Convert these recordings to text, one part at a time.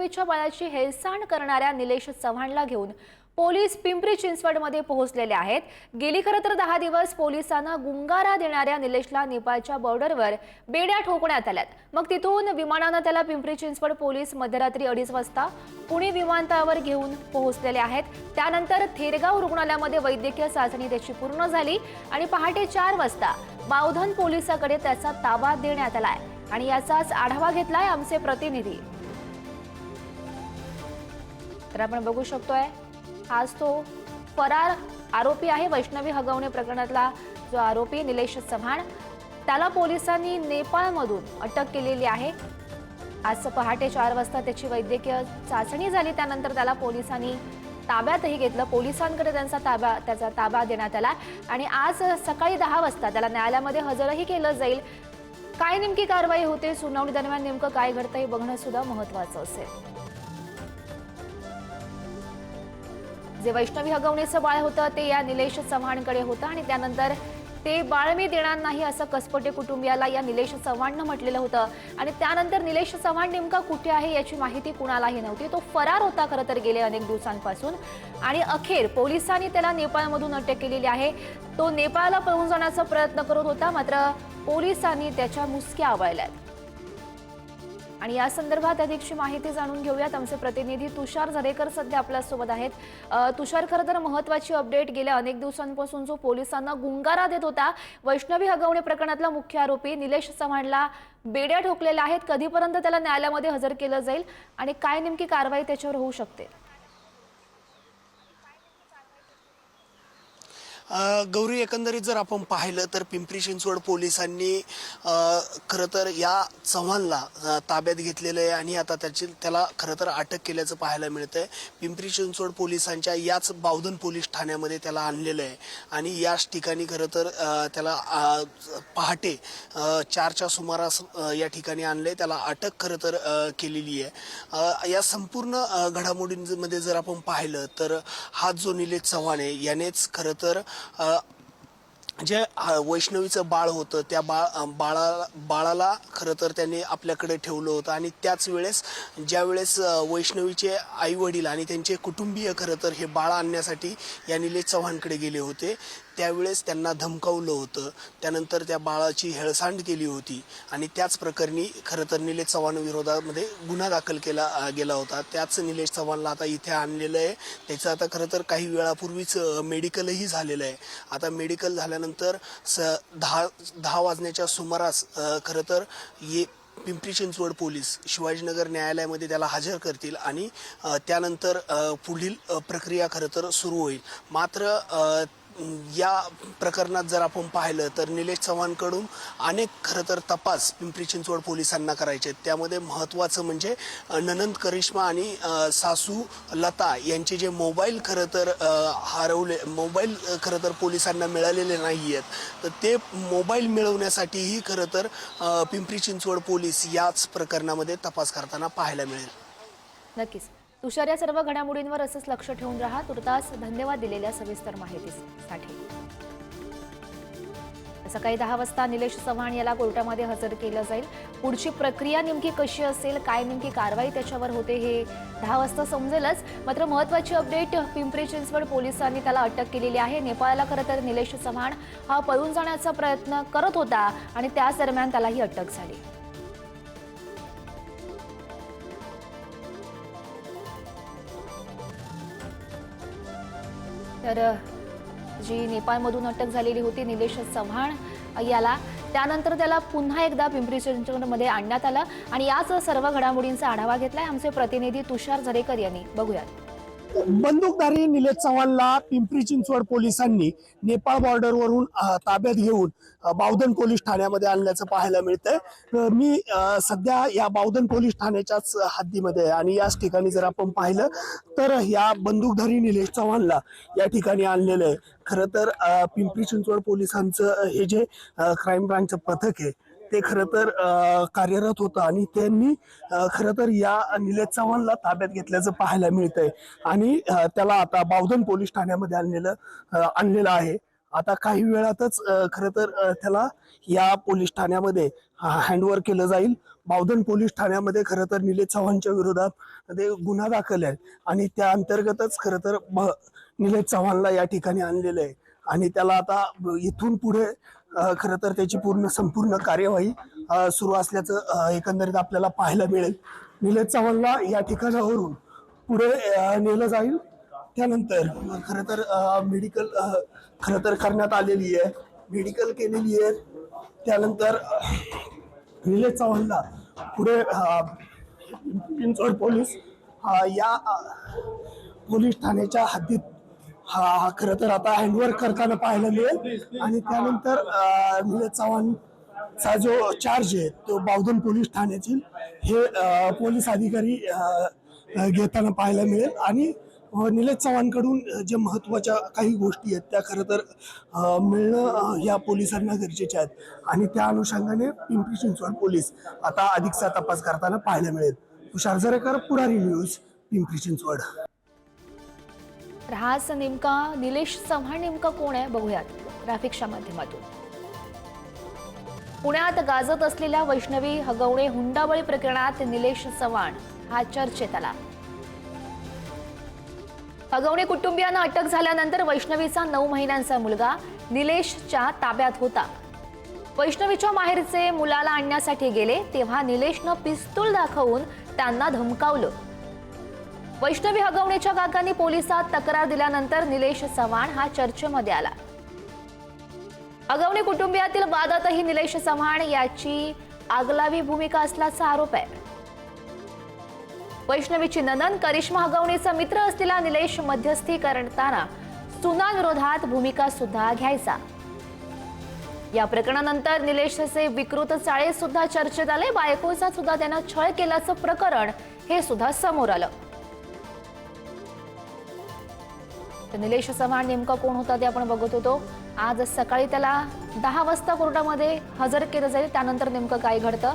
वैष्णवीच्या बाळाची हेळसांड करणाऱ्या निलेश चव्हाणला घेऊन पोलीस पिंपरी चिंचवडमध्ये पोहोचलेले आहेत. गेली खरं तर दहा दिवस पोलिसांना गुंगारा देणाऱ्या निलेशला नेपाळच्या बॉर्डरवर बेड्या ठोकण्यात आल्यात. मग तिथून विमानानं त्याला पिंपरी चिंचवड पोलीस मध्यरात्री अडीच वाजता पुणे विमानतळावर घेऊन पोहोचलेले आहेत. त्यानंतर थेरगाव रुग्णालयामध्ये वैद्यकीय चाचणी त्याची पूर्ण झाली आणि पहाटे चार वाजता बावधन पोलिसाकडे त्याचा ताबा देण्यात आलाय. आणि याचाच आढावा घेतलाय आमचे प्रतिनिधी. तर आपण बघू शकतोय आज तो फरार आरोपी आहे वैष्णवी हगवणे प्रकरणातला जो आरोपी निलेश चव्हाण. त्याला पोलिसांनी नेपाळमधून अटक केलेली आहे. आज पहाटे चार वाजता त्याची वैद्यकीय चाचणी झाली त्यानंतर त्याला पोलिसांनी ताब्यातही घेतलं. पोलिसांकडे त्यांचा ताबा त्याचा ताबा देण्यात आला. आणि आज सकाळी दहा वाजता त्याला न्यायालयामध्ये हजरही केलं जाईल. काय नेमकी कारवाई होते सुनावणी दरम्यान नेमकं काय घडतं हे बघणं सुद्धा महत्वाचं असेल. जे वैष्णवी हगवणीचं बाळ होतं ते या निलेश चव्हाणकडे होतं आणि त्यानंतर ते बाळ मी देणार नाही असं कसपटे कुटुंबियाला या निलेश चव्हाणनं म्हटलेलं होतं. आणि त्यानंतर निलेश चव्हाण नेमका कुठे आहे याची माहिती कुणालाही नव्हती. तो फरार होता खरं तर गेले अनेक दिवसांपासून. आणि अखेर पोलिसांनी त्याला नेपाळमधून अटक केलेली आहे. तो नेपाळला पळून जाण्याचा प्रयत्न करत होता मात्र पोलिसांनी त्याच्या मुसक्या आवळल्यात आणि या संदर्भात अधिकची माहिती जाणून घेऊयात. आमचे प्रतिनिधी तुषार झरेकर सध्या आपल्यासोबत आहेत. तुषार खरं तर महत्वाची अपडेट गेल्या अनेक दिवसांपासून जो पोलिसांना गुंगारा देत होता वैष्णवी हगवणे प्रकरणातला मुख्य आरोपी निलेश चव्हाणला बेड्या ठोकलेल्या आहेत. कधीपर्यंत त्याला न्यायालयामध्ये हजर केलं जाईल आणि काय नेमकी कारवाई त्याच्यावर होऊ शकते? गौरी एकंदरीत जर आपण पाहिलं तर पिंपरी चिंचवड पोलिसांनी खरं तर या चव्हाणला ताब्यात घेतलेलं आहे आणि आता त्याची त्याला खरं तर अटक केल्याचं पाहायला मिळतंय. पिंपरी चिंचवड पोलिसांच्या याच बावधन पोलीस ठाण्यामध्ये त्याला आणलेलं आहे. आणि याच ठिकाणी खरं तर त्याला पहाटे चारच्या सुमारास या ठिकाणी आणलंय. त्याला अटक खरं तर केलेली आहे. या संपूर्ण घडामोडींमध्ये जर आपण पाहिलं तर हा जो निलेश चव्हाण आहे. यानेच खरं तर जे वैष्णवीचं बाळ होतं त्या बाळ बाळाला बाळा बाळाला खरं तर त्यांनी आपल्याकडे ठेवलं होतं. आणि त्याच वेळेस ज्या वेळेस वैष्णवीचे आई वडील आणि त्यांचे कुटुंबीय खरं तर हे बाळ आणण्यासाठी या निलेश चव्हाणकडे गेले होते त्यावेळेस त्यांना धमकावलं होतं. त्यानंतर त्या बाळाची हेळसांड केली होती आणि त्याच प्रकरणी खरं तर निलेश चव्हाण विरोधामध्ये गुन्हा दाखल केला गेला होता. त्याच निलेश चव्हाणला आता इथे आणलेलं आहे. त्याचं आता खरं तर काही वेळापूर्वीच मेडिकलही झालेलं आहे. आता मेडिकल झाल्यानंतर स दहा दहा वाजण्याच्या सुमारास खरं तर ये पिंपरी चिंचवड पोलीस शिवाजीनगर न्यायालयामध्ये त्याला हजर करतील आणि त्यानंतर पुढील प्रक्रिया खरं तर सुरू होईल. मात्र या प्रकरणात जर आपण पाहिलं तर निलेश चव्हाणकडून अनेक खरं तर तपास पिंपरी चिंचवड पोलिसांना करायचे. आहेत. त्यामध्ये महत्त्वाचं म्हणजे ननंद करिश्मा आणि सासू लता यांचे जे मोबाईल खरं तर हरवले मोबाईल खरं तर पोलिसांना मिळालेले नाही आहेत तर ते मोबाईल मिळवण्यासाठीही खरं तर पिंपरी चिंचवड पोलीस याच प्रकरणामध्ये तपास करताना पाहायला मिळेल. नक्कीच. तुषार या सर्व घडामोडींवर असंच लक्ष ठेवून राहा. तुर्तास धन्यवाद दिलेल्या सविस्तर माहितीसाठी. सकाळी दहा वाजता निलेश चव्हाण याला कोर्टामध्ये हजर केलं जाईल. पुढची प्रक्रिया नेमकी कशी असेल काय नेमकी कारवाई त्याच्यावर होते हे दहा वाजता समजेलच. मात्र महत्वाची अपडेट पिंपरी चिंचवड पोलिसांनी त्याला अटक केलेली आहे. नेपाळला खरं तर निलेश चव्हाण हा पळून जाण्याचा प्रयत्न करत होता आणि त्याच दरम्यान त्याला ही अटक झाली. तर जी नेपाळमधून अटक झालेली होती निलेश चव्हाण याला त्यानंतर त्याला पुन्हा एकदा पिंपरी चिंचवडमध्ये आणण्यात आलं आणि याच सर्व घडामोडींचा आढावा घेतलाय आमचे प्रतिनिधी तुषार झरेकर यांनी. बघूयात. बंदूकधारी निलेश चव्हाणला पिंपरी चिंचवड पोलिसांनी नेपाळ बॉर्डरवरून ताब्यात घेऊन बावधन पोलीस ठाण्यामध्ये आणल्याचं पाहायला मिळतंय. मी सध्या या बावधन पोलीस ठाण्याच्याच हद्दीमध्ये आहे आणि याच ठिकाणी जर आपण पाहिलं तर या बंदूकधारी निलेश चव्हाणला या ठिकाणी आणलेलं आहे. खरं तर पिंपरी चिंचवड पोलिसांचं हे जे क्राईम ब्रांचचं पथक आहे ते खरं तर कार्यरत होतं आणि त्यांनी खरं तर या निलेश चव्हाणला ताब्यात घेतल्याचं पाहायला मिळतंय. आणि त्याला आता बावधन पोलीस ठाण्यामध्ये आणलेलं आणलेलं आहे. आता काही वेळातच खरं तर त्याला या पोलीस ठाण्यामध्ये हँडओव्हर केलं जाईल. बावधन पोलीस ठाण्यामध्ये खरं तर निलेश चव्हाणच्या विरोधात ते गुन्हा दाखल आहे. आणि त्या अंतर्गतच खरं तर ब- निलेश चव्हाणला या ठिकाणी आणलेलं आहे. आणि त्याला आता इथून पुढे खरं तर त्याची पूर्ण संपूर्ण कार्यवाही सुरू असल्याचं एकंदरीत आपल्याला पाहायला मिळेल. निलेश चव्हाणला या ठिकाणावरून पुढे नेलं जाईल. त्यानंतर खरं तर मेडिकल खरं तर करण्यात आलेली आहे. मेडिकल केलेली आहे. त्यानंतर अ, निलेश चव्हाणला पुढे पिंचोड पोलीस या पोलीस ठाण्याच्या हद्दीत हा हा खरं तर आता हँडवर्क करताना पाहायला मिळेल. आणि त्यानंतर अ, निलेश चव्हाणचा जो चार्ज आहे तो बावधन पोलीस ठाण्यातील हे पोलीस अधिकारी घेताना पाहायला मिळेल. आणि निलेश चव्हाणकडून जे महत्त्वाच्या काही गोष्टी आहेत त्या खरं तर मिळणं या पोलिसांना गरजेच्या आहेत. आणि त्या अनुषंगाने पिंपरी चिंचवड पोलीस आता अधिकचा तपास करताना पाहायला मिळेल. तुषार जरेकर पुढारी न्यूज पिंपरी चिंचवड. हाच नेमका निलेश चव्हाण नेमका कोण आहे? बघूयात ग्राफिक्सच्या माध्यमातून. पुण्यात गाजत असलेल्या वैष्णवी हगवणे हुंडाबळी प्रकरणात निलेश चव्हाण हा चर्चेत आला हगवणे कुटुंबियांना अटक झाल्यानंतर वैष्णवीचा नऊ महिन्यांचा मुलगा निलेशच्या ताब्यात होता. वैष्णवीच्या माहेरचे मुलाला आणण्यासाठी गेले तेव्हा निलेशनं पिस्तूल दाखवून त्यांना धमकावलं. वैष्णवी हगवणेच्या काकांनी पोलिसात तक्रार दिल्यानंतर निलेश चव्हाण हा चर्चेमध्ये आला. हगवणे कुटुंबियातील वादातही निलेश चव्हाण याची आगलावी भूमिका असल्याचा आरोप आहे. वैष्णवीची ननन करिश्मा अगवणीचा मित्र असलेला निलेश मध्यस्थी करताना सुनाविरोधात भूमिका सुद्धा घ्यायचा. या प्रकरणानंतर निलेशचे विकृत चाळे सुद्धा चर्चेत आले बायकोचा सुद्धा त्यानं छळ केल्याचं प्रकरण हे सुद्धा समोर आलं. तर निलेश चव्हाण नेमका कोण होता ते आपण बघत होतो. आज सकाळी त्याला दहा वाजता कोर्टामध्ये हजर केलं जाईल त्यानंतर नेमकं काय घडतं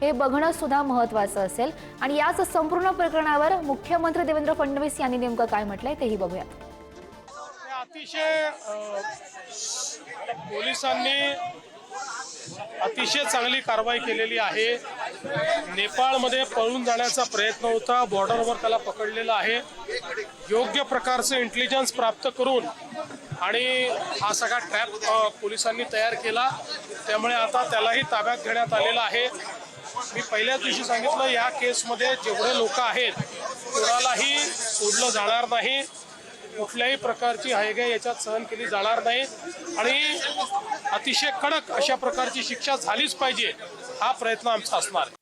हे बघणं सुद्धा महत्वाचं असेल. आणि याच संपूर्ण प्रकरणावर मुख्यमंत्री देवेंद्र फडणवीस यांनी नेमकं काय म्हटलंय तेही बघूया अतिशय पोलिसांनी अतिशय चांगली कारवाई केलेली आहे. नेपाळमध्ये पळून जाण्याचा प्रयत्न होता. बॉर्डरवर त्याला पकडलेला आहे. योग्य प्रकारचं इंटेलिजन्स प्राप्त करून आणि हा सगळा ट्रॅप पोलिसांनी तयार केला. त्यामुळे आता त्यालाही ताब्यात घेण्यात आलेला आहे. मी पहिल्याच दिवशी सांगितलं या केसमध्ये जेवढे लोक आहेत कोणालाही सोडलं जाणार नाही. कुठल्याही प्रकारची हायगाय याच्यात सहन केली जाणार नाही. आणि अतिशय कडक अशा प्रकारची शिक्षा झालीच पाहिजे हा प्रयत्न आमचा असणार. आहे.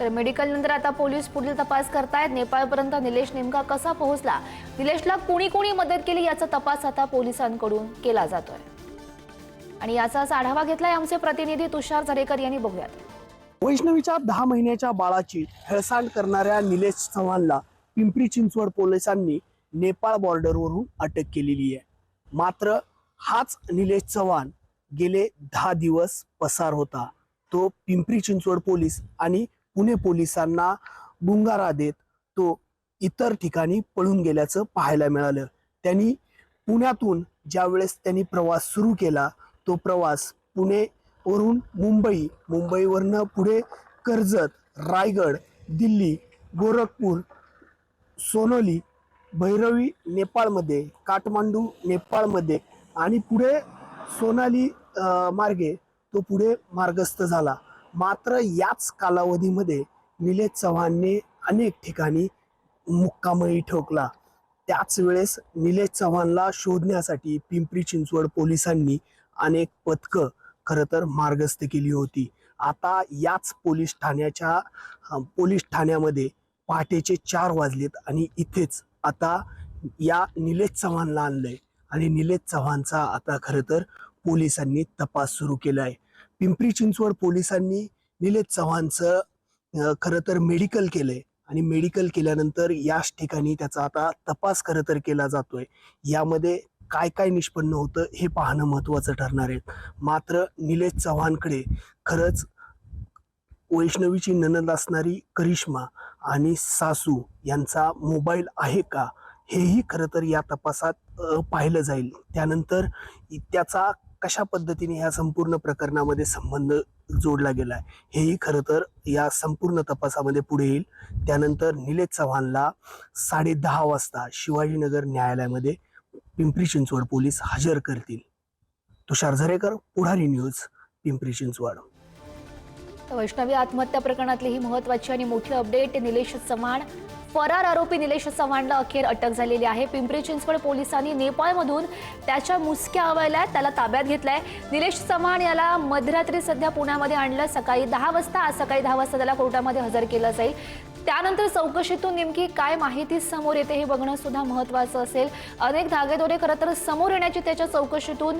तर मेडिकल नंतर आता पोलीस पुढील तपास करतायत. नेपाळपर्यंत निलेश नेमका कसा पोहोचला? निलेशला कोणी कोणी मदत केली याचा तपास आता पोलिसांकडून केला जातोय. आणि याचाच आढावा घेतलाय आमचे प्रतिनिधी तुषार झरेकर यांनी बघूयात. वैष्णवीच्या दहा महिन्याच्या बाळाची हेळसांड करणाऱ्या निलेश चव्हाणला पिंपरी चिंचवड पोलिसांनी नेपाळ बॉर्डरवरून अटक केलेली आहे. मात्र हाच निलेश चव्हाण गेले दहा दिवस पसार होता. तो पिंपरी चिंचवड पोलीस आणि पुणे पोलिसांना गुंगारा देत तो इतर ठिकाणी पळून गेल्याचं पाहायला मिळालं. त्यांनी पुण्यातून ज्यावेळेस त्यांनी प्रवास सुरू केला तो प्रवास पुणे वरून मुंबई मुंबईवरनं पुढे कर्जत रायगड दिल्ली गोरखपूर सोनोली भैरवी नेपाळमध्ये काठमांडू नेपाळमध्ये आणि पुढे सोनाली मार्गे तो पुढे मार्गस्थ झाला. मात्र याच कालावधीमध्ये निलेश चव्हाणने अनेक ठिकाणी मुक्कामही ठोकला. त्याच वेळेस निलेश चव्हाणला शोधण्यासाठी पिंपरी चिंचवड पोलिसांनी अनेक पथकं खरं तर मार्गस्थ केली होती. आता याच पोलीस ठाण्याच्या पोलीस ठाण्यामध्ये पहाटेचे चार वाजलेत आणि इथेच आता या निलेश चव्हाणला आणलंय. आणि निलेश चव्हाणचा आता खरं तर पोलिसांनी तपास सुरू केला आहे पिंपरी चिंचवड पोलिसांनी निलेश चव्हाणचं खरं तर मेडिकल केलंय. आणि मेडिकल केल्यानंतर याच ठिकाणी त्याचा आता तपास खरं तर केला जातोय. यामध्ये काय काय निष्पन्न होतं हे पाहणं महत्वाचं ठरणार आहे. मात्र निलेश चव्हाणकडे खरंच वैष्णवीची ननद असणारी करिश्मा आणि सासू यांचा मोबाईल आहे का? हेही खरं तर या तपासात पाहिलं जाईल. त्यानंतर त्याचा कशा पद्धतीने ह्या संपूर्ण प्रकरणामध्ये संबंध जोडला गेला हेही खरं तर या संपूर्ण तपासामध्ये पुढे येईल. त्यानंतर निलेश चव्हाणला साडेदहा वाजता शिवाजीनगर न्यायालयामध्ये पिंपरी चिंचवड पोलीस हजर करतील. तुषार झरेकर पुढारी न्यूज पिंपरी चिंचवड. वैष्णवी आत्महत्या प्रकरणातली ही महत्वाची आणि मोठी अपडेट. निलेश चव्हाण फरार आरोपी निलेश चव्हाणला अखेर अटक झालेली आहे. पिंपरी चिंचवड पोलिसांनी नेपाळमधून त्याच्या मुसक्या आवळल्या त्याला ताब्यात घेतलाय. निलेश चव्हाण याला मध्यरात्री सध्या पुण्यामध्ये आणलं. सकाळी दहा वाजता आज सकाळी दहा वाजता त्याला कोर्टामध्ये हजर केलं जाईल. त्यानंतर चौकशीतून नेमकी काय माहिती समोर येते हे बघणं सुद्धा महत्वाचं असेल. अनेक धागेदोरे खरं तर समोर येण्याची त्याच्या चौकशीतून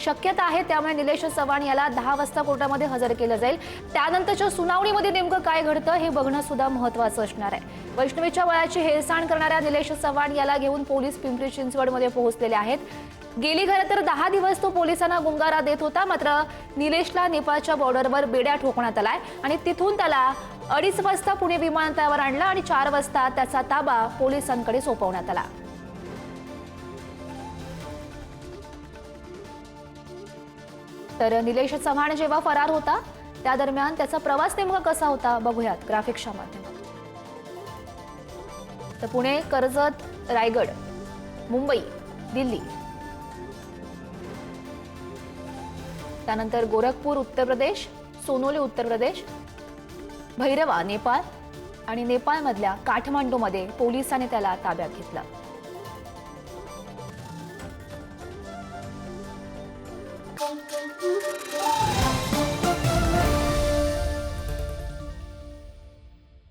शक्यता आहे त्यामुळे निलेश चव्हाण याला दहा वाजता कोर्टामध्ये हजर केलं जाईल. त्यानंतरच्या सुनावणीमध्ये नेमकं काय घडतं हे बघणं सुद्धा महत्वाचं असणार आहे. वैष्णवीच्या वयाची हेळसाण करणाऱ्या निलेश चव्हाण याला घेऊन पोलीस पिंपरी चिंचवडमध्ये पोहोचलेले आहेत. गेली खरं तर दहा दिवस तो पोलिसांना गुंगारा देत होता मात्र निलेशला नेपाळच्या बॉर्डरवर बेड्या ठोकण्यात आलाय आणि तिथून त्याला अडीच वाजता पुणे विमानतळावर आणला आणि चार वाजता त्याचा ताबा पोलिसांकडे सोपवण्यात आला. तर निलेश चव्हाण जेव्हा फरार होता त्या दरम्यान त्याचा प्रवास नेमका कसा होता बघूयात ग्राफिक्सच्या माध्यमात तर पुणे कर्जत रायगड मुंबई दिल्ली. त्यानंतर गोरखपूर उत्तर प्रदेश सोनोली उत्तर प्रदेश भैरवा नेपाळ आणि नेपाळमधल्या काठमांडूमध्ये पोलिसांनी त्याला ताब्यात घेतलं.